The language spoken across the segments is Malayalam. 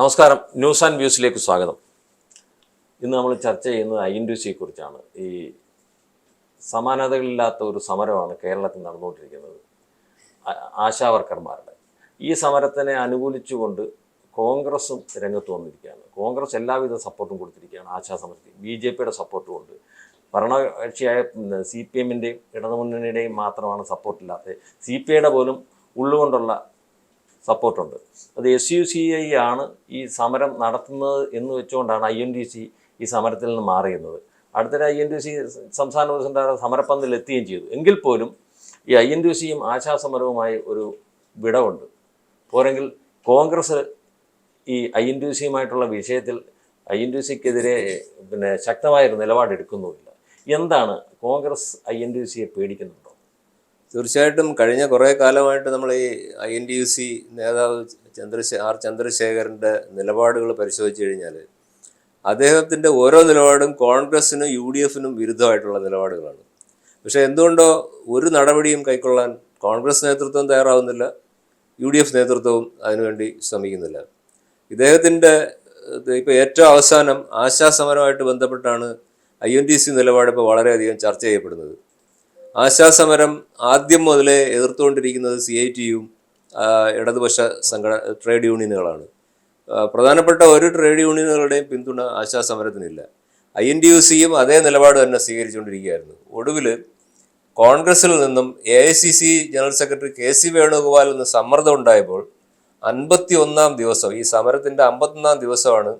നമസ്കാരം. ന്യൂസ് ആൻഡ് വ്യൂസിലേക്ക് സ്വാഗതം. ഇന്ന് നമ്മൾ ചർച്ച ചെയ്യുന്നത് ഐ എൻ കുറിച്ചാണ്. ഈ സമാനതകളില്ലാത്ത ഒരു സമരമാണ് കേരളത്തിൽ നടന്നുകൊണ്ടിരിക്കുന്നത്. ആശാവർക്കർമാരുടെ വർക്കർമാരുടെ. ഈ സമരത്തിനെ അനുകൂലിച്ചുകൊണ്ട് കോൺഗ്രസും രംഗത്ത് വന്നിരിക്കുകയാണ്. കോൺഗ്രസ് എല്ലാവിധ സപ്പോർട്ടും കൊടുത്തിരിക്കുകയാണ്. ആശാ സമരത്തിൽ ബി ജെ പിയുടെ സപ്പോർട്ടും ഉണ്ട്. ഭരണകക്ഷിയായ സി പി എമ്മിന്റെയും ഇടതുമുന്നണിയുടെയും മാത്രമാണ് സപ്പോർട്ടില്ലാത്തത് സി പി ഐയുടെ പോലും ഉള്ളുകൊണ്ടുള്ള സപ്പോർട്ടുണ്ട്. അത് എസ് യു സി ഐ ആണ് ഈ സമരം നടത്തുന്നത് എന്ന് വെച്ചുകൊണ്ടാണ് ഐ എൻ ഡി സി ഈ സമരത്തിൽ നിന്ന് മാറിയുന്നത് അടുത്തിടെ ഐ എൻ ഡി സി സംസ്ഥാന പ്രസിഡന്റ് സമരപ്പന്തിൽ എത്തുകയും ചെയ്തു. എങ്കിൽ പോലും ഈ ഐ എൻ ഡി സിയും ആശാസമരവുമായി ഒരു വിടവുണ്ട്. പോരെങ്കിൽ കോൺഗ്രസ് ഈ ഐ എൻ ഡി സിയുമായിട്ടുള്ള വിഷയത്തിൽ ഐ എൻ ഡി സിക്കെതിരെ പിന്നെ ശക്തമായൊരു നിലപാടെടുക്കുന്നുമില്ല. എന്താണ് കോൺഗ്രസ് ഐ എൻ ഡി സിയെ പേടിക്കുന്നുണ്ടോ തീർച്ചയായിട്ടും കഴിഞ്ഞ കുറേ കാലമായിട്ട് നമ്മൾ ഈ I N D U C നേതാവ് ചന്ദ്രശേ ആർ ചന്ദ്രശേഖരന്റെ നിലപാടുകൾ പരിശോധിച്ച് കഴിഞ്ഞാൽ അദ്ദേഹത്തിന്റെ ഓരോ നിലപാടും കോൺഗ്രസ്സിനും യു ഡി എഫിനും വിരുദ്ധമായിട്ടുള്ള നിലപാടുകളാണ്. പക്ഷേ എന്തുകൊണ്ടോ ഒരു നടപടിയും കൈക്കൊള്ളാൻ കോൺഗ്രസ് നേതൃത്വം തയ്യാറാവുന്നില്ല യു ഡി എഫ് നേതൃത്വവും അതിനുവേണ്ടി ശ്രമിക്കുന്നില്ല. ഇദ്ദേഹത്തിന്റെ ഇപ്പോൾ ഏറ്റവും അവസാനം ആശാസമരമായിട്ട് ബന്ധപ്പെട്ടാണ് ഐ എൻ ടി സി നിലപാട് ഇപ്പോൾ വളരെയധികം ചർച്ച ചെയ്യപ്പെടുന്നത്. ആശാസമരം ആദ്യം മുതലേ എതിർത്തുകൊണ്ടിരിക്കുന്നത് സി ഐ ടിയും ഇടതുപക്ഷ സംഘടന ട്രേഡ് യൂണിയനുകളാണ് പ്രധാനപ്പെട്ട ഒരു ട്രേഡ് യൂണിയനുകളുടെയും പിന്തുണ ആശാസമരത്തിനില്ല. ഐ എൻ ഡി യു സിയും അതേ നിലപാട് തന്നെ സ്വീകരിച്ചുകൊണ്ടിരിക്കുകയായിരുന്നു. ഒടുവിൽ കോൺഗ്രസിൽ നിന്നും A I C C general secretary K C Venugopal നിന്ന് സമ്മർദ്ദം ഉണ്ടായപ്പോൾ അൻപത്തി ഒന്നാം ദിവസം ഈ സമരത്തിന്റെ അമ്പത്തൊന്നാം ദിവസമാണ്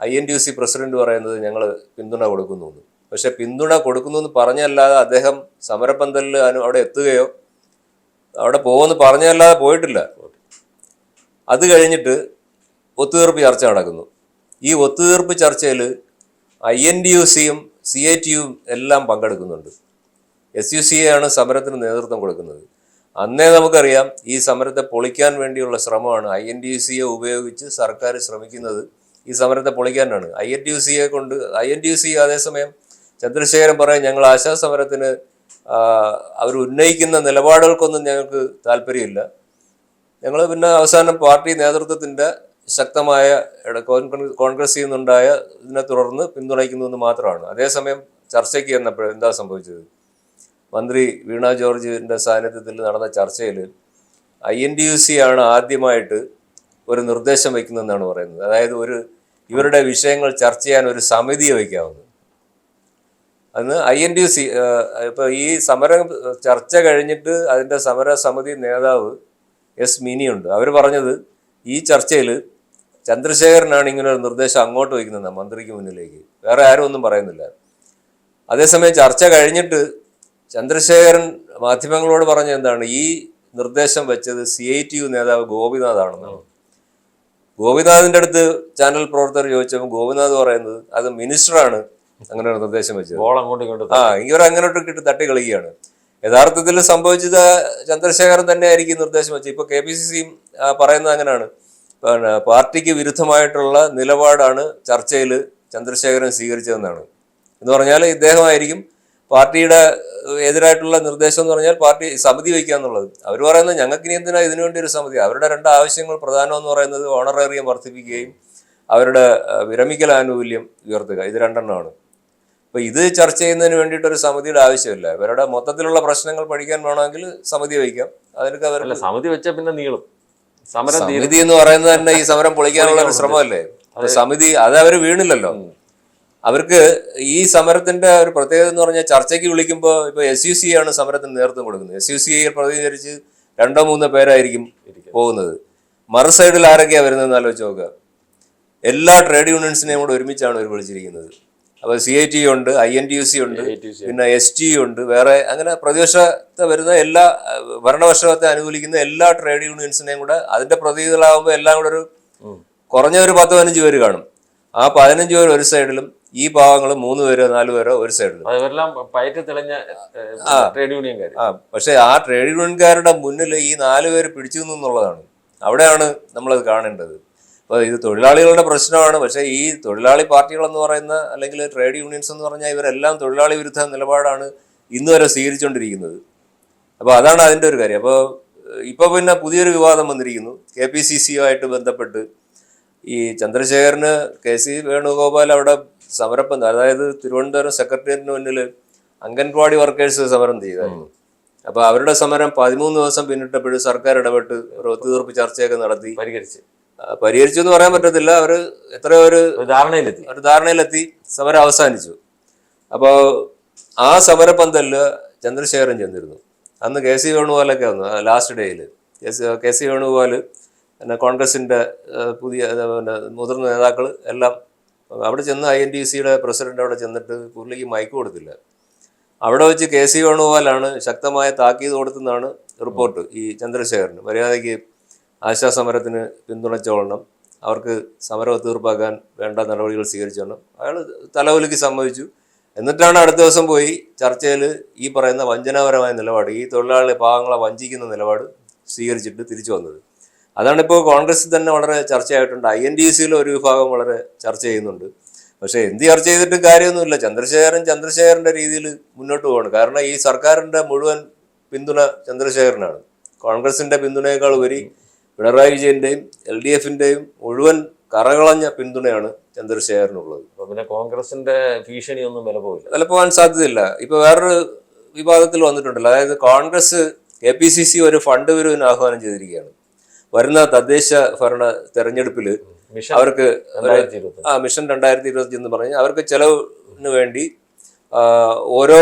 I N D U C president പറയുന്നത് ഞങ്ങൾ പിന്തുണ കൊടുക്കുന്നു പക്ഷെ പിന്തുണ കൊടുക്കുന്നു എന്ന് പറഞ്ഞല്ലാതെ അദ്ദേഹം സമരപന്തലിൽ അവിടെ എത്തുകയോ അവിടെ പോകുമെന്ന് പറഞ്ഞല്ലാതെ പോയിട്ടില്ല. അത് കഴിഞ്ഞിട്ട് ഒത്തുതീർപ്പ് ചർച്ച നടക്കുന്നു. ഈ ഒത്തുതീർപ്പ് ചർച്ചയിൽ ഐ എൻ ഡി യു സിയും സി ഐ ടിയും എല്ലാം പങ്കെടുക്കുന്നുണ്ട്. എസ് യു സി ആണ് സമരത്തിന് നേതൃത്വം കൊടുക്കുന്നത്. അന്നേ നമുക്കറിയാം ഈ സമരത്തെ പൊളിക്കാൻ വേണ്ടിയുള്ള ശ്രമമാണ് ഐ എൻ ഡി യു സിയെ ഉപയോഗിച്ച് സർക്കാർ ശ്രമിക്കുന്നത് ഈ സമരത്തെ പൊളിക്കാനാണ്. ഐ എൻ ഡി യു സിയെ കൊണ്ട് I N D U C അതേസമയം ചന്ദ്രശേഖരൻ പറയും ഞങ്ങൾ ആശാസമരത്തിന് അവർ ഉന്നയിക്കുന്ന നിലപാടുകൾക്കൊന്നും ഞങ്ങൾക്ക് താല്പര്യമില്ല. ഞങ്ങൾ പിന്നെ അവസാനം പാർട്ടി നേതൃത്വത്തിന്റെ ശക്തമായ കോൺഗ്രസിൽ നിന്നുണ്ടായ ഇതിനെ തുടർന്ന് പിന്തുണയ്ക്കുന്നതെന്ന് മാത്രമാണ്. അതേസമയം ചർച്ചയ്ക്ക് ചെന്നപ്പോൾ എന്താ സംഭവിച്ചത്? മന്ത്രി വീണ ജോർജിന്റെ സാന്നിധ്യത്തിൽ നടന്ന ചർച്ചയിൽ I N D U C ആണ് ആദ്യമായിട്ട് ഒരു നിർദ്ദേശം വയ്ക്കുന്നതെന്നാണ് പറയുന്നത്. അതായത് ഒരു ഇവരുടെ വിഷയങ്ങൾ ചർച്ച ചെയ്യാൻ ഒരു സമിതിയെ വയ്ക്കാവുന്നത്. അന്ന് ഐ എൻ ഡി സി ഇപ്പോൾ ഈ സമരം ചർച്ച കഴിഞ്ഞിട്ട് അതിന്റെ സമര സമിതി നേതാവ് എസ് മിനിയുണ്ട്. അവർ പറഞ്ഞത് ഈ ചർച്ചയിൽ ചന്ദ്രശേഖരനാണ് ഇങ്ങനെ ഒരു നിർദ്ദേശം അങ്ങോട്ട് വയ്ക്കുന്നത് മന്ത്രിക്ക് മുന്നിലേക്ക്. വേറെ ആരും ഒന്നും പറയുന്നില്ല. അതേസമയം ചർച്ച കഴിഞ്ഞിട്ട് ചന്ദ്രശേഖരൻ മാധ്യമങ്ങളോട് പറഞ്ഞ എന്താണ്? ഈ നിർദ്ദേശം വെച്ചത് സി ഐ ടി യു നേതാവ് ഗോപിനാഥ് ഗോപിനാഥിന്റെ അടുത്ത് ചാനൽ പ്രവർത്തകർ ചോദിച്ചപ്പോൾ ഗോപിനാഥ് പറയുന്നത് അത് മിനിസ്റ്ററാണ്. അങ്ങനെ ഒരു നിർദ്ദേശം വെച്ചത് ബോൾ അങ്ങോട്ടും ഇങ്ങോട്ടും ആ ഇവർ അങ്ങോട്ട് ഇട്ട് തട്ടി കളിക്കുകയാണ് യഥാർത്ഥത്തിൽ സംഭവിച്ചത് ചന്ദ്രശേഖരൻ തന്നെ ആയിരിക്കും നിർദ്ദേശം വെച്ചത്. ഇപ്പൊ കെ പി സി സിയും പറയുന്നത് അങ്ങനെയാണ്. പിന്നെ പാർട്ടിക്ക് വിരുദ്ധമായിട്ടുള്ള നിലപാടാണ് ചർച്ചയിൽ ചന്ദ്രശേഖരൻ സ്വീകരിച്ചതെന്നാണ്. എന്ന് പറഞ്ഞാൽ ഇദ്ദേഹമായിരിക്കും പാർട്ടിയുടെ എതിരായിട്ടുള്ള നിർദ്ദേശം എന്ന് പറഞ്ഞാൽ പാർട്ടി സമിതി വയ്ക്കുക എന്നുള്ളത്. അവർ പറയുന്നത് ഞങ്ങൾക്ക് ഇനി എന്തിനാ ഇതിനുവേണ്ടി ഒരു സമിതി? അവരുടെ രണ്ട് ആവശ്യങ്ങൾ പ്രധാനമെന്ന് പറയുന്നത് ഓണറേറിയം വർദ്ധിപ്പിക്കുകയും അവരുടെ വിരമിക്കൽ ആനുകൂല്യം ഉയർത്തുക. ഇത് രണ്ടെണ്ണമാണ്. അപ്പൊ ഇത് ചർച്ച ചെയ്യുന്നതിന് വേണ്ടിയിട്ട് ഒരു സമിതിയുടെ ആവശ്യമില്ല. ഇവരുടെ മൊത്തത്തിലുള്ള പ്രശ്നങ്ങൾ പഠിക്കാൻ വേണമെങ്കിൽ സമിതി വയ്ക്കാം. അതിനൊക്കെ അവർ സമിതി വെച്ചാൽ പിന്നെ നീളും. സമരം സമിതി എന്ന് പറയുന്നത് തന്നെ ഈ സമരം പൊളിക്കാനുള്ള ഒരു ശ്രമമല്ലേ? സമിതി അത് അവർ വീണില്ലല്ലോ. അവർക്ക് ഈ സമരത്തിന്റെ ഒരു പ്രത്യേകത എന്ന് പറഞ്ഞാൽ ചർച്ചയ്ക്ക് വിളിക്കുമ്പോൾ ഇപ്പൊ എസ് യു സി ആണ് സമരത്തിന് നേതൃത്വം കൊടുക്കുന്നത്. എസ് യു സിയെ പ്രതിനിധീകരിച്ച് രണ്ടോ മൂന്നോ പേരായിരിക്കും പോകുന്നത്. മറു സൈഡിൽ ആരൊക്കെയാണ് വരുന്നതെന്ന് ആലോചിച്ച് നോക്കുക. എല്ലാ ട്രേഡ് യൂണിയൻസിനെയും കൂടെ ഒരുമിച്ചാണ് അവർ വിളിച്ചിരിക്കുന്നത്. അപ്പോൾ സി ഐ ടി ഉണ്ട് I N T U C ഉണ്ട് പിന്നെ എസ് ടി ഉണ്ട് വേറെ അങ്ങനെ പ്രതിപക്ഷത്തെ വരുന്ന എല്ലാ ഭരണവർഷത്തെ അനുകൂലിക്കുന്ന എല്ലാ ട്രേഡ് യൂണിയൻസിനെയും കൂടെ അതിന്റെ പ്രതിനിധികളാകുമ്പോൾ എല്ലാം കൂടെ ഒരു കുറഞ്ഞ ഒരു പത്ത് പതിനഞ്ച് പേര് കാണും. ആ പതിനഞ്ച് പേര് ഒരു സൈഡിലും ഈ പാവങ്ങൾ മൂന്ന് പേരോ നാല് പേരോ ഒരു സൈഡിലും. ആ. പക്ഷെ ആ ട്രേഡ് യൂണിയൻകാരുടെ മുന്നിൽ ഈ നാല് പേര് പിടിച്ചു നിന്നുള്ളതാണ്. അവിടെയാണ് നമ്മളത് കാണേണ്ടത്. അപ്പോൾ ഇത് തൊഴിലാളികളുടെ പ്രശ്നമാണ്. പക്ഷേ ഈ തൊഴിലാളി പാർട്ടികളെന്ന് പറയുന്ന അല്ലെങ്കിൽ ട്രേഡ് യൂണിയൻസ് എന്ന് പറഞ്ഞാൽ ഇവരെല്ലാം തൊഴിലാളി വിരുദ്ധ നിലപാടാണ് ഇന്ന് വരെ സ്വീകരിച്ചുകൊണ്ടിരിക്കുന്നത് അപ്പോൾ അതാണ് അതിന്റെ ഒരു കാര്യം. അപ്പോൾ ഇപ്പോൾ പിന്നെ പുതിയൊരു വിവാദം വന്നിരിക്കുന്നു. കെ പി സി സിയുമായിട്ട് ബന്ധപ്പെട്ട് ഈ ചന്ദ്രശേഖരന് കെ സി വേണുഗോപാൽ അവിടെ സമരപ്പം അതായത് തിരുവനന്തപുരം സെക്രട്ടേറിയറ്റിന് മുന്നിൽ അംഗൻവാടി വർക്കേഴ്സ് സമരം ചെയ്തായിരുന്നു. അപ്പോൾ അവരുടെ സമരം പതിമൂന്ന് ദിവസം പിന്നിട്ടപ്പോഴും സർക്കാർ ഇടപെട്ട് ഒരു ഒത്തുതീർപ്പ് ചർച്ചയൊക്കെ നടത്തി. പരിഹരിച്ച്. പരിഹരിച്ചു എന്ന് പറയാൻ പറ്റത്തില്ല. അവർ എത്രയോ ഒരു ധാരണയിലെത്തി. ഒരു ധാരണയിലെത്തി. സമരം അവസാനിച്ചു. അപ്പോൾ ആ സമരപന്തലിൽ ചന്ദ്രശേഖരൻ ചെന്നിരുന്നു. അന്ന് കെ സി വേണുഗോപാലൊക്കെ വന്നു. ലാസ്റ്റ് ഡേയിൽ കെ സി വേണുഗോപാൽ പിന്നെ കോൺഗ്രസിന്റെ പുതിയ പിന്നെ മുതിർന്ന നേതാക്കൾ എല്ലാം അവിടെ ചെന്ന് ഐ എൻ ടി സിയുടെ പ്രസിഡന്റ് അവിടെ ചെന്നിട്ട് പുള്ളിക്ക് മൈക്ക് കൊടുത്തില്ല. അവിടെ വെച്ച് കെ സി വേണുഗോപാലാണ് ശക്തമായ താക്കീത് കൊടുത്തെന്നാണ് റിപ്പോർട്ട് ഈ ചന്ദ്രശേഖരന്. മര്യാദയ്ക്ക് ആശാസമരത്തിന് പിന്തുണച്ചോളണം അവർക്ക് സമരം തീർപ്പാക്കാൻ വേണ്ട നടപടികൾ സ്വീകരിച്ചോണം അയാൾ തലവലിക്ക് സമ്മതിച്ചു. എന്നിട്ടാണ് അടുത്ത ദിവസം പോയി ചർച്ചയിൽ ഈ പറയുന്ന വഞ്ചനാപരമായ നിലപാട് ഈ തൊഴിലാളി പാവങ്ങളെ വഞ്ചിക്കുന്ന നിലപാട് സ്വീകരിച്ചിട്ട് തിരിച്ചു വന്നത്. അതാണ് ഇപ്പോൾ കോൺഗ്രസിൽ തന്നെ വളരെ ചർച്ചയായിട്ടുണ്ട്. ഐ എൻ ഡി സിയിലെ ഒരു വിഭാഗം വളരെ ചർച്ച ചെയ്യുന്നുണ്ട്. പക്ഷേ എന്ത് ചർച്ച ചെയ്തിട്ടും കാര്യമൊന്നുമില്ല. ചന്ദ്രശേഖരൻ ചന്ദ്രശേഖരന്റെ രീതിയിൽ മുന്നോട്ട് പോകണം കാരണം ഈ സർക്കാരിന്റെ മുഴുവൻ പിന്തുണ ചന്ദ്രശേഖരനാണ്. കോൺഗ്രസിന്റെ പിന്തുണയേക്കാൾ ഉപരി പിണറായി വിജയന്റെയും എൽ ഡി എഫിന്റെയും മുഴുവൻ കറകളഞ്ഞ പിന്തുണയാണ് ചന്ദ്രശേഖരനുള്ളത് അപ്പൊ പിന്നെ കോൺഗ്രസിന്റെ ഭീഷണിയൊന്നും വില പോവില്ല. അതിൽ പോകാൻ സാധ്യതയില്ല. ഇപ്പൊ വേറൊരു വിവാദത്തിൽ വന്നിട്ടുണ്ടല്ലോ. അതായത് Congress K P C C ഒരു ഫണ്ട് വിരുവിന് ആഹ്വാനം ചെയ്തിരിക്കുകയാണ്. വരുന്ന തദ്ദേശ ഭരണ തെരഞ്ഞെടുപ്പിൽ അവർക്ക് ആ മിഷൻ രണ്ടായിരത്തി ഇരുപത്തി എന്ന് പറഞ്ഞാൽ അവർക്ക് ചെലവിന് വേണ്ടി ഓരോ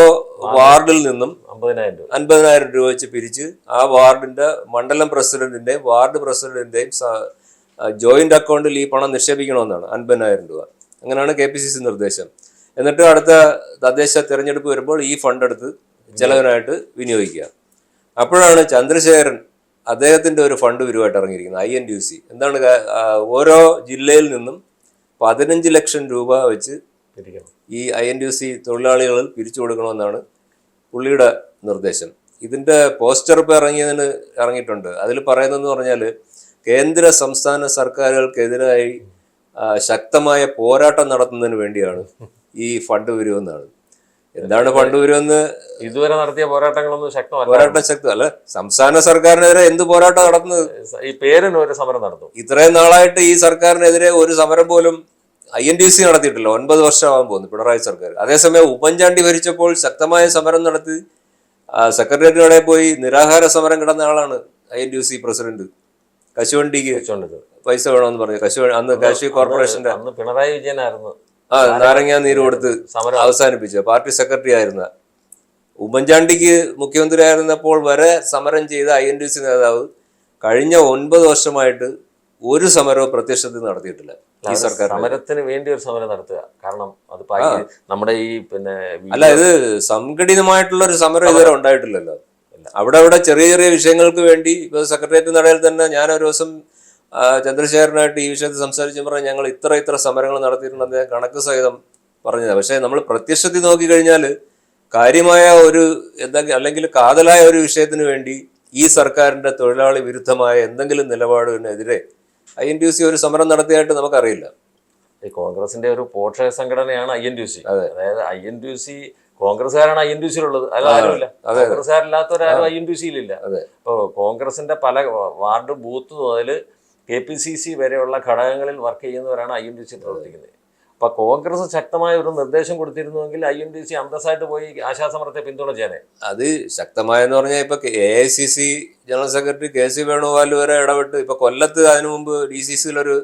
വാർഡിൽ നിന്നും അൻപതിനായിരം രൂപ. വെച്ച് പിരിച്ച് ആ വാർഡിന്റെ മണ്ഡലം പ്രസിഡന്റിന്റെയും വാർഡ് പ്രസിഡന്റിന്റെയും ജോയിന്റ് അക്കൗണ്ടിൽ ഈ പണം നിക്ഷേപിക്കണമെന്നാണ്. അൻപതിനായിരം രൂപ. അങ്ങനെയാണ് കെ പി സി സി നിർദ്ദേശം. എന്നിട്ട് അടുത്ത തദ്ദേശ തിരഞ്ഞെടുപ്പ് വരുമ്പോൾ ഈ ഫണ്ട് എടുത്ത് ചെലവിനായിട്ട് വിനിയോഗിക്കുക. അപ്പോഴാണ് ചന്ദ്രശേഖരൻ അദ്ദേഹത്തിന്റെ ഒരു ഫണ്ട് വരുമായിട്ട് ഇറങ്ങിയിരിക്കുന്നത് ഐ എൻ ഡി സി. എന്താണ് ഓരോ ജില്ലയിൽ നിന്നും പതിനഞ്ച് ലക്ഷം രൂപ വെച്ച് ഈ ഐ എൻ ഡി സി തൊഴിലാളികളിൽ പിരിച്ചു കൊടുക്കണമെന്നാണ് പുള്ളിയുടെ നിർദ്ദേശം. ഇതിന്റെ പോസ്റ്റർ ഇപ്പോൾ ഇറങ്ങിയതിന് ഇറങ്ങിയിട്ടുണ്ട്. അതിൽ പറയുന്നതെന്ന് പറഞ്ഞാൽ കേന്ദ്ര സംസ്ഥാന സർക്കാരുകൾക്കെതിരായി ശക്തമായ പോരാട്ടം നടത്തുന്നതിന് വേണ്ടിയാണ് ഈ ഫണ്ട് വരുമെന്നാണ്. എന്താണ് ഫണ്ട് വരുമെന്ന് ഇതുവരെ നടത്തിയ പോരാട്ടങ്ങളൊന്നും ശക്തമല്ല. പോരാട്ടം ശക്തി അല്ല സംസ്ഥാന സർക്കാരിനെതിരെ എന്ത് പോരാട്ടം നടത്തുന്നത്? ഈ പേരിന് ഒരു സമരം നടത്തും ഇത്രയും നാളായിട്ട് ഈ സർക്കാരിനെതിരെ ഒരു സമരം പോലും ഐ എൻ ഡി സി നടത്തിയിട്ടില്ല. ഒൻപത് വർഷമാകാൻ പോകുന്നു പിണറായി സർക്കാർ. അതേസമയം ഉമ്മൻചാണ്ടി ഭരിച്ചപ്പോൾ ശക്തമായ സമരം നടത്തി. സെക്രട്ടേറിയറ്റിനോടെ പോയി നിരാഹാര സമരം കിടന്ന ആളാണ് I N D C president. കശുവണ്ടിക്ക് പൈസ വേണമെന്ന് പറഞ്ഞു. കശു അന്ന് കാശി കോർപ്പറേഷന്റെ പിണറായി വിജയനായിരുന്നു. ആ നാരങ്ങ നീര് കൊടുത്ത് സമരം. അവസാനിപ്പിച്ചു. പാർട്ടി സെക്രട്ടറി ആയിരുന്ന. ഉമ്മൻചാണ്ടിക്ക് മുഖ്യമന്ത്രി ആയിരുന്നപ്പോൾ വരെ സമരം ചെയ്ത ഐ എൻ ഡി സി നേതാവ് കഴിഞ്ഞ ഒൻപത് വർഷമായിട്ട് ഒരു സമരവും പ്രത്യക്ഷത്തിൽ നടത്തിയിട്ടില്ല. ഈ സർക്കാർ സമരത്തിന് വേണ്ടി ഒരു സമരം നടത്തുക. കാരണം അത് നമ്മുടെ ഈ പിന്നെ അല്ല ഇത് സംഘടിതമായിട്ടുള്ള ഒരു സമരം ഇതുവരെ ഉണ്ടായിട്ടില്ലല്ലോ. അവിടെ അവിടെ ചെറിയ ചെറിയ വിഷയങ്ങൾക്ക് വേണ്ടി ഇപ്പൊ സെക്രട്ടേറിയറ്റ് നടയിൽ തന്നെ ഞാൻ ഒരു ദിവസം ചന്ദ്രശേഖരനായിട്ട് ഈ വിഷയത്തിൽ സംസാരിച്ചു പറഞ്ഞാൽ ഞങ്ങൾ ഇത്ര ഇത്ര സമരങ്ങൾ നടത്തിയിട്ടുണ്ട് അദ്ദേഹം കണക്ക് സഹിതം പറഞ്ഞത്. പക്ഷേ നമ്മൾ പ്രത്യക്ഷത്തിൽ നോക്കിക്കഴിഞ്ഞാൽ കാര്യമായ ഒരു എന്തെങ്കിലും അല്ലെങ്കിൽ കാതലായ ഒരു വിഷയത്തിന് വേണ്ടി ഈ സർക്കാരിന്റെ തൊഴിലാളി വിരുദ്ധമായ എന്തെങ്കിലും നിലപാടിനെതിരെ ഐ എൻ ടി സി ഒരു സമരം നടത്തിയായിട്ട് നമുക്കറിയില്ല. ഈ കോൺഗ്രസിന്റെ ഒരു പോഷക സംഘടനയാണ് ഐ എൻ ടി സി. അതായത് ഐ എൻ ടി സി കോൺഗ്രസ്സുകാരാണ് ഐ എൻ ടി സിയിലുള്ളത്. അല്ല ആരുമില്ല. കോൺഗ്രസ്സുകാരില്ലാത്തവരാരും ഐ എൻ ടി സിയിലില്ല അതെ. ഇപ്പോൾ കോൺഗ്രസിന്റെ പല വാർഡ് ബൂത്ത് മുതൽ കെ പി സി സി വരെയുള്ള ഘടകങ്ങളിൽ വർക്ക് ചെയ്യുന്നവരാണ് ഐ എൻ ടി സി പ്രവർത്തിക്കുന്നത്. അപ്പൊ കോൺഗ്രസ് ശക്തമായ ഒരു നിർദ്ദേശം കൊടുത്തിരുന്നുവെങ്കിൽ ഐ എൻ ഡി സി അന്തസ്സായിട്ട് പോയി ആശാസമരത്തെ പിന്തുണച്ചേനെ. അത് ശക്തമായെന്ന് പറഞ്ഞാൽ ഇപ്പൊ A I C C general secretary K C Venugopal വരെ ഇടപെട്ട് ഇപ്പൊ കൊല്ലത്ത് അതിനു മുമ്പ് ഡി സി സിയിലൊരു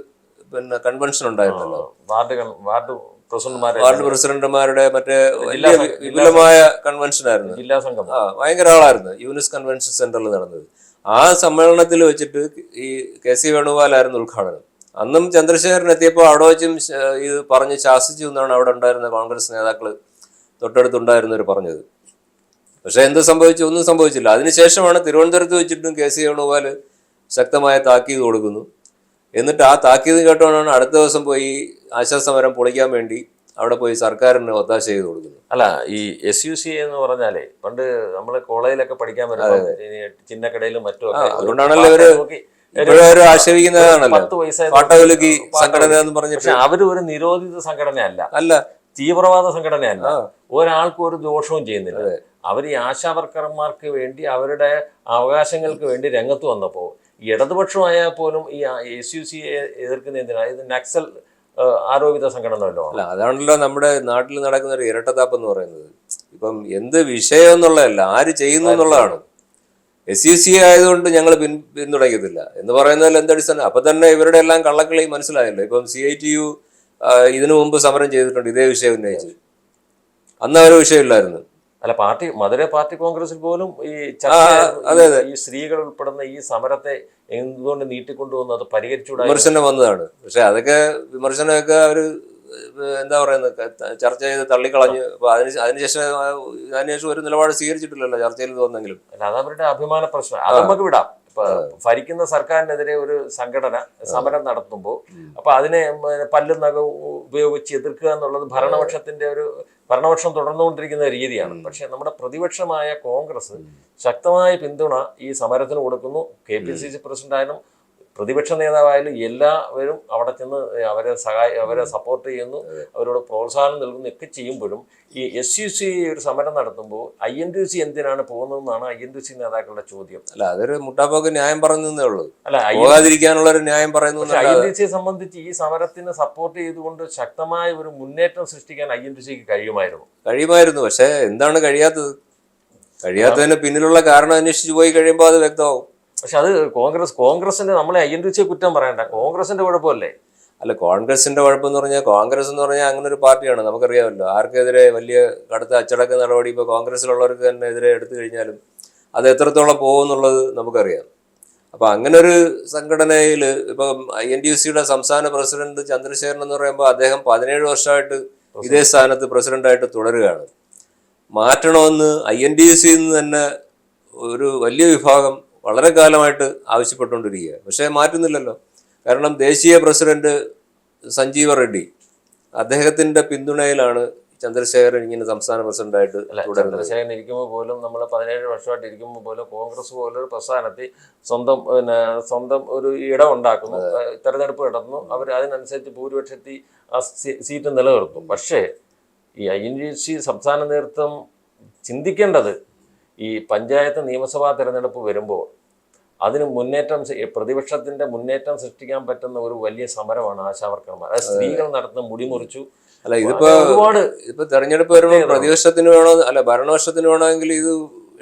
പിന്നെ കൺവെൻഷൻ ഉണ്ടായിരുന്നല്ലോ. വാർഡ് വാർഡ് പ്രസിഡന്റുമാരെ വാർഡ് പ്രസിഡന്റുമാരുടെ മറ്റേ വലിയ വിപുലമായ കൺവെൻഷൻ ആയിരുന്നു. ജില്ലാ സംഘം. ആ ഭയങ്കര ആളായിരുന്നു. യൂനിസ് കൺവെൻഷൻ സെന്ററിൽ നടന്നത്. ആ സമ്മേളനത്തിൽ വെച്ചിട്ട് ഈ കെ സി വേണുഗോപാലായിരുന്നു ഉദ്ഘാടനം. അന്നും ചന്ദ്രശേഖരൻ എത്തിയപ്പോൾ അവിടെ വെച്ചും ഇത് പറഞ്ഞ് ശാസിച്ചു എന്നാണ് അവിടെ ഉണ്ടായിരുന്ന കോൺഗ്രസ് നേതാക്കൾ തൊട്ടടുത്തുണ്ടായിരുന്നവർ പറഞ്ഞത്. പക്ഷേ എന്ത് സംഭവിച്ചു? ഒന്നും സംഭവിച്ചില്ല. അതിനുശേഷമാണ് തിരുവനന്തപുരത്ത് വെച്ചിട്ടും കെ സി വേണുഗോപാൽ ശക്തമായ താക്കീത് കൊടുക്കുന്നു. എന്നിട്ട് ആ താക്കീത് കേട്ടോണ്ടാണ് അടുത്ത ദിവസം പോയി ആശാസമരം പൊളിക്കാൻ വേണ്ടി അവിടെ പോയി സർക്കാരിന് ഒത്താശ ചെയ്ത് കൊടുക്കുന്നു അല്ല ഈ എസ് യു സി എന്ന് പറഞ്ഞാലേ പണ്ട് നമ്മൾ കോളേജിലൊക്കെ പഠിക്കാൻ പറ്റുന്നത് ചിന്നക്കടയിലും മറ്റും അതുകൊണ്ടാണല്ലോ ഇവർ ഒരു ആക്ഷേപിക്കുന്നതാണല്ലോ സംഘടന എന്ന് പറഞ്ഞിട്ട് പക്ഷെ അവർ ഒരു നിരോധിത സംഘടനയല്ല. അല്ല. തീവ്രവാദ സംഘടനയല്ല. ഒരാൾക്കും ഒരു ദോഷവും ചെയ്യുന്നില്ല. അവർ ഈ ആശാവർക്കർമാർക്ക് വേണ്ടി അവരുടെ അവകാശങ്ങൾക്ക് വേണ്ടി രംഗത്ത് വന്നപ്പോൾ ഇടതുപക്ഷമായാൽ പോലും ഈ എസ് യു സിയെ എതിർക്കുന്ന എന്തിനാ ഇത് നക്സൽ ആരോപിത സംഘടന അല്ല അതാണല്ലോ നമ്മുടെ നാട്ടിൽ നടക്കുന്ന ഒരു ഇരട്ടത്താപ്പ് എന്ന് പറയുന്നത്. ഇപ്പം എന്ത് വിഷയം എന്നുള്ളതല്ല ആര് ചെയ്യുന്നു എന്നുള്ളതാണ്. എസ് സി എസ് സി ആയതുകൊണ്ട് ഞങ്ങൾ പിൻ പിന്തുണയ്ക്കത്തില്ല. എന്ന് പറയുന്നതിൽ എന്തടിസ്ഥാനം അപ്പം തന്നെ ഇവരുടെ എല്ലാം കള്ളക്കളി മനസ്സിലായല്ലോ. ഇപ്പം സി ഐ ടി യു ഇതിനു മുമ്പ് സമരം ചെയ്തിട്ടുണ്ട് ഇതേ വിഷയം ഉന്നയിച്ച്. അന്ന് അവരെ വിഷയമില്ലായിരുന്നു. അല്ല പാർട്ടി മധുര പാർട്ടി കോൺഗ്രസിൽ പോലും ഈ അതെ, അതെ. ഈ സ്ത്രീകൾ ഉൾപ്പെടുന്ന ഈ സമരത്തെ എന്തുകൊണ്ട് നീട്ടിക്കൊണ്ടുവന്നു അത് പരിഹരിച്ചു വിമർശനം വന്നതാണ്. പക്ഷെ അതൊക്കെ വിമർശനമൊക്കെ അവർ എന്താ പറയുന്നത്? ചർച്ച ചെയ്ത് തള്ളിക്കളഞ്ഞ് അതിന് അതിനുശേഷം അതിനുശേഷം ഒരു നിലപാട് സ്വീകരിച്ചിട്ടില്ലല്ലോ ചർച്ചയിൽ തോന്നെങ്കിലും. അല്ല അത് അവരുടെ അഭിമാന പ്രശ്നം. അത് നമുക്ക് വിടാം. ഇപ്പൊ ഭരിക്കുന്ന സർക്കാരിനെതിരെ ഒരു സംഘടന സമരം നടത്തുമ്പോൾ അപ്പൊ അതിനെ പല്ല് നഖവും ഉപയോഗിച്ച് എതിർക്കുക എന്നുള്ളത് ഭരണപക്ഷത്തിന്റെ ഒരു ഭരണപക്ഷം തുടർന്നുകൊണ്ടിരിക്കുന്ന രീതിയാണ്. പക്ഷെ നമ്മുടെ പ്രതിപക്ഷമായ കോൺഗ്രസ് ശക്തമായ പിന്തുണ ഈ സമരത്തിന് കൊടുക്കുന്നു. K P C C president ആയാലും പ്രതിപക്ഷ നേതാവായാലും എല്ലാവരും അവിടെ ചെന്ന് അവരെ സഹായ അവരെ സപ്പോർട്ട് ചെയ്യുന്നു അവരോട് പ്രോത്സാഹനം നൽകുന്നു ഒക്കെ ചെയ്യുമ്പോഴും ഈ എസ് യു സി ഒരു സമരം നടത്തുമ്പോൾ ഐ എൻ ടി സി എന്തിനാണ് പോകുന്നതെന്നാണ് ഐ എൻ ടി സി നേതാക്കളുടെ ചോദ്യം. അല്ല അതൊരു മുട്ടാപ്പോക്ക് ന്യായം പറഞ്ഞേ ഉള്ളൂ. അല്ല പോകാതിരിക്കാനുള്ള ഒരു ന്യായം പറയുന്നു ഐ എൻ ടി സിയെ സംബന്ധിച്ച് ഈ സമരത്തിന് സപ്പോർട്ട് ചെയ്തുകൊണ്ട് ശക്തമായ ഒരു മുന്നേറ്റം സൃഷ്ടിക്കാൻ ഐ എൻ ടി സിക്ക് കഴിയുമായിരുന്നു. കഴിയുമായിരുന്നു. പക്ഷേ എന്താണ് കഴിയാത്തത്? കഴിയാത്തതിന് പിന്നിലുള്ള കാരണം അന്വേഷിച്ച് പോയി കഴിയുമ്പോൾ അത് വ്യക്തമാവും. പക്ഷെ അത് കോൺഗ്രസ് കോൺഗ്രസിന്റെ നമ്മളെ സിയെ കുറ്റം പറയണ്ട. കോൺഗ്രസിന്റെ കുഴപ്പമല്ലേ? അല്ല കോൺഗ്രസിന്റെ കുഴപ്പമെന്ന് പറഞ്ഞാൽ കോൺഗ്രസ് എന്ന് പറഞ്ഞാൽ അങ്ങനെ ഒരു പാർട്ടിയാണ് നമുക്കറിയാമല്ലോ. ആർക്കെതിരെ വലിയ കടുത്ത അച്ചടക്ക നടപടി ഇപ്പോൾ കോൺഗ്രസിലുള്ളവർക്ക് തന്നെ എതിരെ എടുത്തു കഴിഞ്ഞാലും അത് എത്രത്തോളം പോകുമെന്നുള്ളത് നമുക്കറിയാം. അപ്പൊ അങ്ങനെ ഒരു സംഘടനയിൽ ഇപ്പം ഐ എൻ ഡി സിയുടെ സംസ്ഥാന പ്രസിഡന്റ് ചന്ദ്രശേഖരൻ എന്ന് പറയുമ്പോൾ അദ്ദേഹം പതിനേഴ് വർഷമായിട്ട് ഇതേ സ്ഥാനത്ത് പ്രസിഡന്റായിട്ട് തുടരുകയാണ്. മാറ്റണമെന്ന് ഐ എൻ ഡി സിയിൽ നിന്ന് തന്നെ ഒരു വലിയ വിഭാഗം വളരെ കാലമായിട്ട് ആവശ്യപ്പെട്ടുകൊണ്ടിരിക്കുക പക്ഷേ മാറ്റുന്നില്ലല്ലോ. കാരണം ദേശീയ പ്രസിഡന്റ് സഞ്ജീവ റെഡ്ഡി അദ്ദേഹത്തിന്റെ പിന്തുണയിലാണ് ചന്ദ്രശേഖരൻ ഇങ്ങനെ സംസ്ഥാന പ്രസിഡന്റായിട്ട് ചന്ദ്രശേഖരൻ ഇരിക്കുമ്പോൾ പോലും നമ്മൾ പതിനേഴ് വർഷമായിട്ട് ഇരിക്കുമ്പോൾ പോലും കോൺഗ്രസ് പോലൊരു പ്രസ്ഥാനത്തിൽ സ്വന്തം പിന്നെ സ്വന്തം ഒരു ഇടം ഉണ്ടാക്കുന്നു തെരഞ്ഞെടുപ്പ് നടന്നു അവർ അതിനനുസരിച്ച് ഭൂരിപക്ഷത്തിൽ ആ സീറ്റ് നിലനിർത്തും. പക്ഷേ ഈ ഐ എൻ ജി സി സംസ്ഥാന നേതൃത്വം ചിന്തിക്കേണ്ടത് ഈ പഞ്ചായത്ത് നിയമസഭാ തിരഞ്ഞെടുപ്പ് വരുമ്പോൾ അതിന് മുന്നേറ്റം പ്രതിപക്ഷത്തിന്റെ മുന്നേറ്റം സൃഷ്ടിക്കാൻ പറ്റുന്ന ഒരു വലിയ സമരമാണ് ആശാവർക്കർമാർ. അത് സ്ത്രീകൾ നടത്തുന്ന മുടിമുറിച്ചു. അല്ല ഇതിപ്പോ ഒരുപാട് ഇപ്പൊ തെരഞ്ഞെടുപ്പ് വരുമ്പോൾ പ്രതിപക്ഷത്തിന് വേണോ അല്ല ഭരണപക്ഷത്തിന് വേണമെങ്കിൽ ഇത്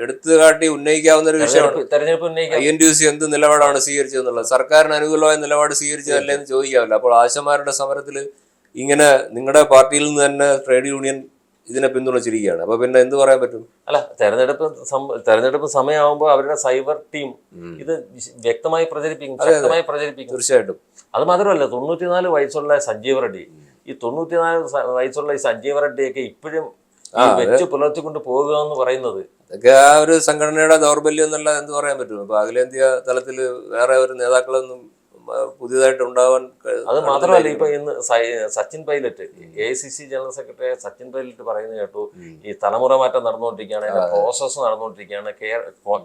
എടുത്തു കാട്ടി ഉന്നയിക്കാവുന്ന ഒരു വിഷയമാണ്. തെരഞ്ഞെടുപ്പ് ഐ എൻ ഡി സി എന്ത് നിലപാടാണ് സ്വീകരിച്ചതെന്നുള്ളത് സർക്കാരിന് അനുകൂലമായ നിലപാട് സ്വീകരിച്ചതല്ലേ എന്ന് ചോദിക്കാവില്ല. അപ്പോൾ ആശമാരുടെ സമരത്തിൽ ഇങ്ങനെ നിങ്ങളുടെ പാർട്ടിയിൽ നിന്ന് തന്നെ ട്രേഡ് യൂണിയൻ ഇതിനെ പിന്തുണച്ചിരിക്കുകയാണ്. അപ്പൊ പിന്നെ എന്ത് പറയാൻ പറ്റും? അല്ല തെരഞ്ഞെടുപ്പ് തെരഞ്ഞെടുപ്പ് സമയമാകുമ്പോൾ അവരുടെ സൈബർ ടീം ഇത് വ്യക്തമായി പ്രചരിപ്പിക്കും ശക്തമായി പ്രചരിപ്പിക്കും. തീർച്ചയായിട്ടും. അത് മാത്രമല്ല തൊണ്ണൂറ്റിനാല് വയസ്സുള്ള സഞ്ജീവ് റെഡ്ഡി ഈ തൊണ്ണൂറ്റിനാല് വയസ്സുള്ള ഈ സഞ്ജീവ് റെഡ്ഡിയൊക്കെ ഇപ്പോഴും വെച്ച് പുലർത്തിക്കൊണ്ട് പോകുക എന്ന് പറയുന്നത്. അതൊക്കെ ആ ഒരു സംഘടനയുടെ ദൗർബല്യം എന്നല്ല എന്ത് പറയാൻ പറ്റും? അപ്പൊ അഖിലേന്ത്യാ തലത്തിൽ വേറെ ഒരു നേതാക്കളൊന്നും പുതിയതായിട്ട് ഉണ്ടാവാൻ അത് മാത്രമല്ല ഇപ്പൊ ഇന്ന് Sachin Pilot A C C general secretary Sachin Pilot പറയുന്നത് കേട്ടു ഈ തലമുറ മാറ്റം നടന്നുകൊണ്ടിരിക്കുകയാണ് അതിന്റെ പ്രോസസ്സ് നടന്നുകൊണ്ടിരിക്കുകയാണ്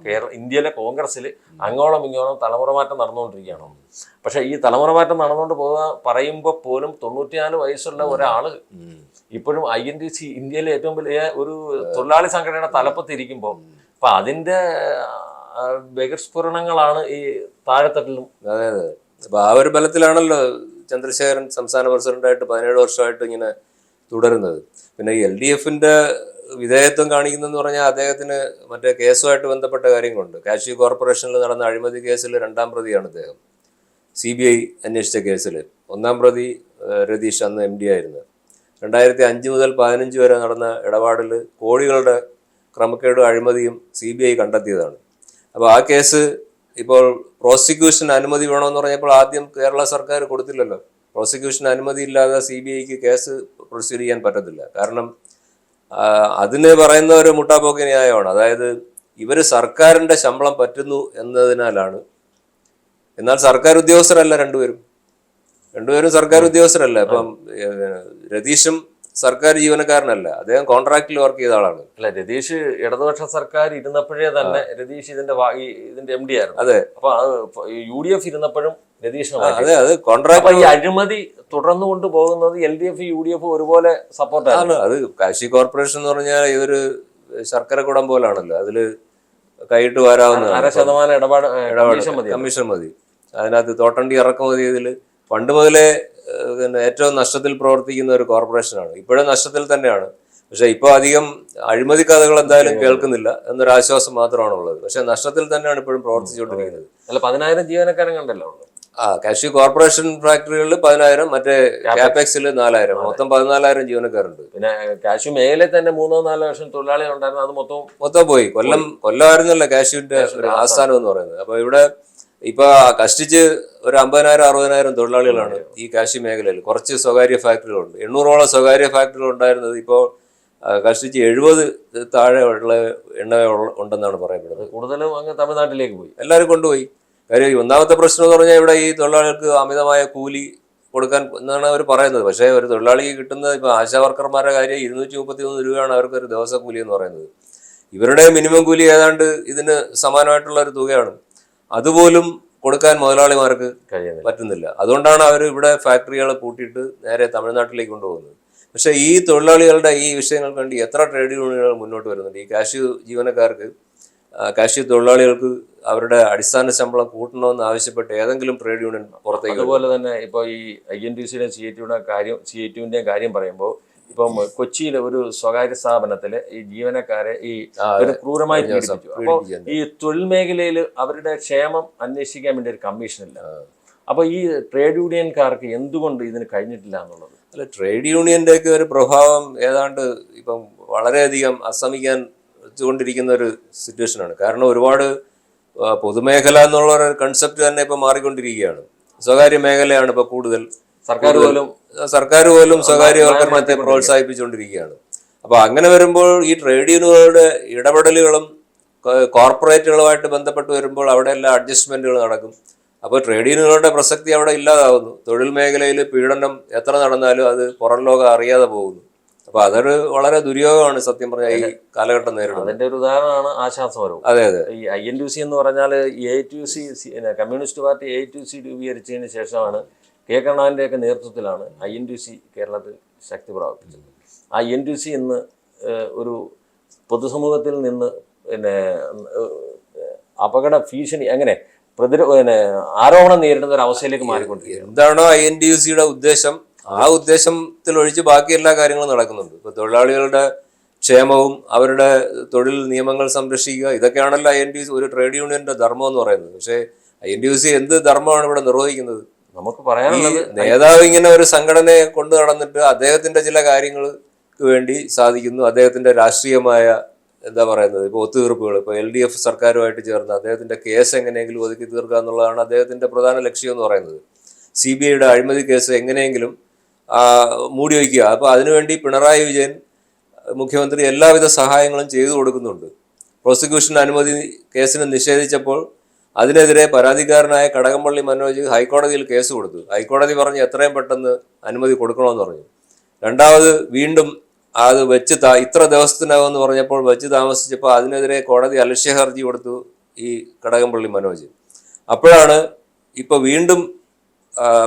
കേരള ഇന്ത്യയിലെ കോൺഗ്രസ്സിൽ അങ്ങോളം ഇങ്ങോളം തലമുറ മാറ്റം നടന്നുകൊണ്ടിരിക്കുകയാണ്. പക്ഷെ ഈ തലമുറ മാറ്റം നടന്നുകൊണ്ട് പോകാൻ പറയുമ്പോൾ പോലും തൊണ്ണൂറ്റിനാല് വയസ്സുള്ള ഒരാൾ ഇപ്പോഴും ഐ എൻ ടി സി ഇന്ത്യയിലെ ഏറ്റവും വലിയ ഒരു തൊഴിലാളി സംഘടനയുടെ തലപ്പത്തിരിക്കുമ്പോൾ അപ്പൊ അതിന്റെ ബഹിർസ്ഫുരണങ്ങളാണ് ഈ താഴെത്തട്ടിലും അതെ അതെ. അപ്പൊ ആ ഒരു ബലത്തിലാണല്ലോ ചന്ദ്രശേഖരൻ സംസ്ഥാന പ്രസിഡന്റായിട്ട് പതിനേഴ് വർഷമായിട്ട് ഇങ്ങനെ തുടരുന്നത്. പിന്നെ എൽ ഡി എഫിന്റെ വിധേയത്വം കാണിക്കുന്നതെന്ന് പറഞ്ഞാൽ അദ്ദേഹത്തിന് മറ്റേ കേസുമായിട്ട് ബന്ധപ്പെട്ട കാര്യങ്ങളുണ്ട്. കാശി കോർപ്പറേഷനിൽ നടന്ന അഴിമതി കേസിൽ രണ്ടാം പ്രതിയാണ് അദ്ദേഹം സി ബി ഐ അന്വേഷിച്ച കേസിൽ ഒന്നാം പ്രതി രതീഷ് അന്ന് എം ഡി ആയിരുന്നു. രണ്ടായിരത്തി അഞ്ച് മുതൽ പതിനഞ്ച് വരെ നടന്ന ഇടപാടിൽ കോടികളുടെ ക്രമക്കേടും അഴിമതിയും സി ബി ഐ കണ്ടെത്തിയതാണ്. അപ്പോൾ ആ കേസ് ഇപ്പോൾ പ്രോസിക്യൂഷൻ അനുമതി വേണമെന്ന് പറഞ്ഞപ്പോൾ ആദ്യം കേരള സർക്കാർ കൊടുത്തില്ലല്ലോ. പ്രോസിക്യൂഷൻ അനുമതി ഇല്ലാതെ സി ബി ഐക്ക് കേസ് പ്രൊസീഡ് ചെയ്യാൻ പറ്റത്തില്ല. കാരണം അതിന് പറയുന്ന ഒരു മുട്ടാപ്പോക്ക് ന്യായമാണ്. അതായത് ഇവർ സർക്കാരിന്റെ ശമ്പളം പറ്റുന്നു എന്നതിനാലാണ്. എന്നാൽ സർക്കാർ ഉദ്യോഗസ്ഥരല്ല രണ്ടുപേരും. രണ്ടുപേരും സർക്കാർ ഉദ്യോഗസ്ഥരല്ല. ഏഹ്, രതീഷും സർക്കാർ ജീവനക്കാരനല്ല. അദ്ദേഹം കോൺട്രാക്റ്റിൽ വർക്ക് ചെയ്ത ആളാണ്. അല്ല രതീഷ് ഇടതുപക്ഷ സർക്കാർ ഇരുന്നപ്പോഴേ തന്നെ രതീഷ് ഇതിന്റെ ഇതിന്റെ എം ഡി ആയിരുന്നു. അതെ. അപ്പൊ അത് യു ഡി എഫ് ഇരുന്നപ്പോഴും രതീഷിനെ അതെ അത് കോൺട്രാക്ട് ഈ അഴിമതി തുടർന്നു കൊണ്ടുപോകുന്നത് L D F U D F ഒരുപോലെ സപ്പോർട്ടാണ് അത് കാശി കോർപ്പറേഷൻ എന്ന് പറഞ്ഞാൽ ഇതൊരു ശർക്കര കുടം പോലാണല്ലോ. അതിൽ കൈയിട്ട് അര വരാവുന്നതാണ് ശതമാനം ഇടപാട് കമ്മീഷൻ മതി. അതിനകത്ത് തോട്ടണ്ടി ഇറക്കുമതി ഇതിൽ പണ്ട് മുതലേ പിന്നെ ഏറ്റവും നഷ്ടത്തിൽ പ്രവർത്തിക്കുന്ന ഒരു കോർപ്പറേഷനാണ്. ഇപ്പോഴും നഷ്ടത്തിൽ തന്നെയാണ്. പക്ഷെ ഇപ്പോൾ അധികം അഴിമതി കഥകൾ എന്തായാലും കേൾക്കുന്നില്ല എന്നൊരു ആശ്വാസം മാത്രമാണ് ഉള്ളത് പക്ഷെ നഷ്ടത്തിൽ തന്നെയാണ് ഇപ്പോഴും പ്രവർത്തിച്ചുകൊണ്ടിരിക്കുന്നത്. അല്ല പതിനായിരം ജീവനക്കാരൻ കണ്ടല്ലോ ആ കാഷ്യൂ കോർപ്പറേഷൻ ഫാക്ടറികളിൽ പതിനായിരം മറ്റേ ക്യാപെക്സിൽ നാലായിരം. മൊത്തം പതിനാലായിരം ജീവനക്കാരുണ്ട്. പിന്നെ കാശു മേലെ തന്നെ മൂന്നോ നാലോ ലക്ഷം തൊഴിലാളികൾ ഉണ്ടായിരുന്നു. അത് മൊത്തം മൊത്തം പോയി. കൊല്ലം കൊല്ലമായിരുന്നല്ലോ കാഷ്യൂവിന്റെ ഒരു ആസ്ഥാനം എന്ന് പറയുന്നത്. അപ്പൊ ഇവിടെ ഇപ്പൊ കഷ്ടിച്ച് ഒരു അമ്പതിനായിരം അറുപതിനായിരം തൊഴിലാളികളാണ് ഈ കാശി മേഖലയിൽ. കുറച്ച് സ്വകാര്യ ഫാക്ടറികളുണ്ട്. എണ്ണൂറോളം സ്വകാര്യ ഫാക്ടറികൾ ഉണ്ടായിരുന്നത് ഇപ്പോൾ കഷ്ടിച്ച് എഴുപത് താഴെ ഉള്ള എണ്ണ ഉണ്ടെന്നാണ് പറയപ്പെടുന്നത്. കൂടുതലും അങ്ങ് തമിഴ്നാട്ടിലേക്ക് പോയി. എല്ലാവരും കൊണ്ടുപോയി. കാര്യം ഈ ഒന്നാമത്തെ പ്രശ്നം എന്ന് പറഞ്ഞാൽ ഇവിടെ ഈ തൊഴിലാളികൾക്ക് അമിതമായ കൂലി കൊടുക്കാൻ എന്നാണ് അവർ പറയുന്നത്. പക്ഷേ ഒരു തൊഴിലാളിക്ക് കിട്ടുന്നത് ഇപ്പോൾ ആശാ വർക്കർമാരുടെ കാര്യം ഇരുന്നൂറ്റി മുപ്പത്തി മൂന്ന് രൂപയാണ് അവർക്ക് ഒരു ദിവസ കൂലി എന്ന് പറയുന്നത്. ഇവരുടെ മിനിമം കൂലി ഏതാണ്ട് ഇതിന് സമാനമായിട്ടുള്ള ഒരു തുകയാണ്. അതുപോലും കൊടുക്കാൻ മുതലാളിമാർക്ക് പറ്റുന്നില്ല. അതുകൊണ്ടാണ് അവർ ഇവിടെ ഫാക്ടറികളെ പൂട്ടിയിട്ട് നേരെ തമിഴ്നാട്ടിലേക്ക് കൊണ്ടുപോകുന്നത്. പക്ഷേ ഈ തൊഴിലാളികളുടെ ഈ വിഷയങ്ങൾക്ക് വേണ്ടി എത്ര ട്രേഡ് യൂണിയനുകൾ മുന്നോട്ട് വരുന്നുണ്ട്. ഈ കാഷ്യു ജീവനക്കാർക്ക് കാഷ്യു തൊഴിലാളികൾക്ക് അവരുടെ അടിസ്ഥാന ശമ്പളം കൂട്ടണമെന്ന് ആവശ്യപ്പെട്ട് ഏതെങ്കിലും ട്രേഡ് യൂണിയൻ പുറത്തേക്ക് അതുപോലെ തന്നെ ഇപ്പോൾ ഈ ഐ എൻ ടി സിയുടെ സി എ ടിയുടെ കാര്യം സി എ ടിയുടെയും കാര്യം പറയുമ്പോൾ ഇപ്പം കൊച്ചിയിലെ ഒരു സ്വകാര്യ സ്ഥാപനത്തിൽ ഈ ജീവനക്കാരെ ഈ ഒരു ക്രൂരമായി പീഡിപ്പിച്ചു. അപ്പോൾ ഈ തൊഴിൽ മേഖലയിൽ അവരുടെ ക്ഷേമം അന്വേഷിക്കാൻ വേണ്ടി ഒരു കമ്മീഷൻ ഇല്ല അപ്പൊ ഈ ട്രേഡ് യൂണിയൻകാർക്ക് എന്തുകൊണ്ട് ഇതിന് കഴിഞ്ഞിട്ടില്ല എന്നുള്ളത്? അല്ല ട്രേഡ് യൂണിയന്റെ ഒക്കെ ഒരു പ്രഭാവം ഏതാണ്ട് ഇപ്പം വളരെയധികം അസമിക്കാൻ വെച്ചുകൊണ്ടിരിക്കുന്ന ഒരു സിറ്റുവേഷനാണ്. കാരണം ഒരുപാട് പൊതുമേഖല എന്നുള്ള ഒരു കൺസെപ്റ്റ് തന്നെ ഇപ്പം മാറിക്കൊണ്ടിരിക്കുകയാണ്. സ്വകാര്യ മേഖലയാണ് ഇപ്പൊ കൂടുതൽ സർക്കാർ പോലും സർക്കാർ പോലും സ്വകാര്യവൽക്കരണത്തെ. പ്രോത്സാഹിപ്പിച്ചുകൊണ്ടിരിക്കുകയാണ്. അപ്പൊ അങ്ങനെ വരുമ്പോൾ ഈ ട്രേഡ് യൂണിയനുകളുടെ ഇടപെടലുകളും കോർപ്പറേറ്റുകളുമായിട്ട് ബന്ധപ്പെട്ട് വരുമ്പോൾ അവിടെ എല്ലാ അഡ്ജസ്റ്റ്മെന്റുകൾ നടക്കും. അപ്പോൾ ട്രേഡ് യൂണിയനുകളുടെ പ്രസക്തി അവിടെ ഇല്ലാതാവുന്നു. തൊഴിൽ മേഖലയിൽ പീഡനം എത്ര നടന്നാലും അത് പുറം ലോകം അറിയാതെ പോകുന്നു. അപ്പൊ അതൊരു വളരെ ദുര്യോഗമാണ് സത്യം പറഞ്ഞാൽ ഈ കാലഘട്ടം നേരിടുന്നത്. അതിന്റെ ഒരു ഉദാഹരണമാണ് ആശാസമരവും. അതെ അതെ. ഈ ഐ എൻ ടു സി എന്ന് പറഞ്ഞാൽ A two C communist party A two C രൂപീകരിച്ചതിന് ശേഷമാണ് കെ കരുണാകരന്റെയൊക്കെ നേതൃത്വത്തിലാണ് ഐ എൻ ടി സി കേരളത്തിൽ ശക്തി പ്രാപിച്ചത് ആ എൻ ടി സി ഇന്ന് ഒരു പൊതുസമൂഹത്തിൽ നിന്ന് പിന്നെ അപകട ഭീഷണി അങ്ങനെ പ്രതിരോ പിന്നെ ആരോപണം നേരിടുന്ന ഒരു അവസ്ഥയിലേക്ക് മാറിക്കൊണ്ടിരിക്കുകയാണ്. എന്താണോ ഐ എൻ ടി യു സിയുടെ ഉദ്ദേശം ആ ഉദ്ദേശത്തിൽ ഒഴിച്ച് ബാക്കി എല്ലാ കാര്യങ്ങളും നടക്കുന്നുണ്ട്. ഇപ്പൊ തൊഴിലാളികളുടെ ക്ഷേമവും അവരുടെ തൊഴിൽ നിയമങ്ങൾ സംരക്ഷിക്കുക ഇതൊക്കെയാണല്ലോ ഐ എൻ ടി യു ഒരു ട്രേഡ് യൂണിയന്റെ ധർമ്മം എന്ന് പറയുന്നത്. പക്ഷേ I N T U C എന്ത് ധർമ്മമാണ് ഇവിടെ നിർവഹിക്കുന്നത്? നമുക്ക് പറയാനുള്ളത് നേതാവ് ഇങ്ങനെ ഒരു സംഘടനയെ കൊണ്ടു നടന്നിട്ട് അദ്ദേഹത്തിന്റെ ചില കാര്യങ്ങൾക്ക് വേണ്ടി സാധിക്കുന്നു. അദ്ദേഹത്തിന്റെ രാഷ്ട്രീയമായ എന്താ പറയുന്നത് ഇപ്പോൾ ഒത്തുതീർപ്പുകൾ ഇപ്പോൾ എൽ ഡി എഫ് സർക്കാരുമായിട്ട് ചേർന്ന് അദ്ദേഹത്തിന്റെ കേസ് എങ്ങനെയെങ്കിലും ഒതുക്കി തീർക്കുക എന്നുള്ളതാണ് അദ്ദേഹത്തിന്റെ പ്രധാന ലക്ഷ്യം എന്ന് പറയുന്നത്. സി ബി ഐയുടെ അഴിമതി കേസ് എങ്ങനെയെങ്കിലും ആ, മൂടി വയ്ക്കുക. അപ്പോൾ അതിനുവേണ്ടി പിണറായി വിജയൻ മുഖ്യമന്ത്രി എല്ലാവിധ സഹായങ്ങളും ചെയ്തു കൊടുക്കുന്നുണ്ട്. പ്രോസിക്യൂഷൻ അനുമതി കേസിന് നിഷേധിച്ചപ്പോൾ അതിനെതിരെ പരാതിക്കാരനായ കടകംപള്ളി മനോജ് ഹൈക്കോടതിയിൽ കേസ് കൊടുത്തു. ഹൈക്കോടതി പറഞ്ഞ് എത്രയും പെട്ടെന്ന് അനുമതി കൊടുക്കണമെന്ന് പറഞ്ഞു. രണ്ടാമത് വീണ്ടും അത് വെച്ച് താ ഇത്ര ദിവസത്തിനകം എന്ന് പറഞ്ഞപ്പോൾ വെച്ച് താമസിച്ചപ്പോൾ അതിനെതിരെ കോടതി അലക്ഷ്യ ഹർജി കൊടുത്തു ഈ കടകംപള്ളി മനോജ്. അപ്പോഴാണ് ഇപ്പോൾ വീണ്ടും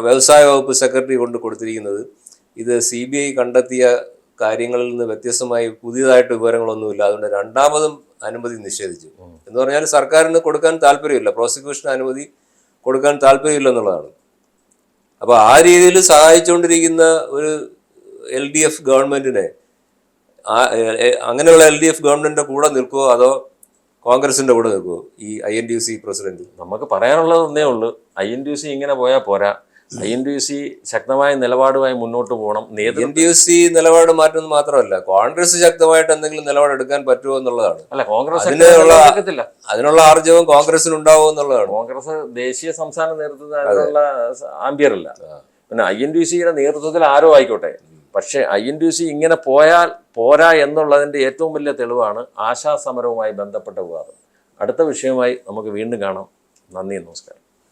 വ്യവസായ വകുപ്പ് സെക്രട്ടറി കൊണ്ട് കൊടുത്തിരിക്കുന്നത് ഇത് സി ബി ഐ കണ്ടെത്തിയ കാര്യങ്ങളിൽ നിന്ന് വ്യത്യസ്തമായി പുതിയതായിട്ട് വിവരങ്ങളൊന്നുമില്ല. അതുകൊണ്ട് രണ്ടാമതും അനുമതി നിഷേധിച്ചു. എന്ന് പറഞ്ഞാൽ സർക്കാരിന് കൊടുക്കാൻ താല്പര്യമില്ല. പ്രോസിക്യൂഷൻ അനുമതി കൊടുക്കാൻ താല്പര്യമില്ല എന്നുള്ളതാണ്. അപ്പോൾ ആ രീതിയിൽ സഹായിച്ചുകൊണ്ടിരിക്കുന്ന ഒരു എൽ ഡി എഫ് എ- അങ്ങനെയുള്ള എൽ ഡി എഫ് ഗവൺമെന്റിന്റെ കൂടെ നിൽക്കുമോ അതോ കോൺഗ്രസിന്റെ കൂടെ നിൽക്കുമോ ഈ I N D C president? നമുക്ക് പറയാനുള്ളത് ഒന്നേ ഉള്ളൂ. ഐ എൻ ഡി സി ഇങ്ങനെ പോയാൽ പോരാ. എൻ ഡി സി ശക്തമായ നിലപാടുമായി മുന്നോട്ട് പോകണം. എൻ ഡി സി നിലപാട് മാറ്റുന്നത് മാത്രമല്ല കോൺഗ്രസ് ശക്തമായിട്ട് എന്തെങ്കിലും നിലപാടെടുക്കാൻ പറ്റുമോ എന്നുള്ളതാണ്. അല്ല കോൺഗ്രസ് അതിനുള്ള- ആർജവും അതിനുള്ള ആർജവം കോൺഗ്രസിന് ഉണ്ടാവും എന്നുള്ളതാണ്. കോൺഗ്രസ് ദേശീയ സംസ്ഥാന നേതൃത്വത്തിൽ അതിനുള്ള ആംബിയർ ഇല്ല പിന്നെ ഐ എൻ ഡി സിയുടെ നേതൃത്വത്തിൽ ആരോ ആയിക്കോട്ടെ. പക്ഷേ ഐ എൻ ഡി സി ഇങ്ങനെ പോയാൽ പോരാ എന്നുള്ളതിന്റെ ഏറ്റവും വലിയ തെളിവാണ് ആശാ സമരവുമായി ബന്ധപ്പെട്ട വിവാദം. അടുത്ത വിഷയമായി നമുക്ക് വീണ്ടും കാണാം. നന്ദി നമസ്കാരം.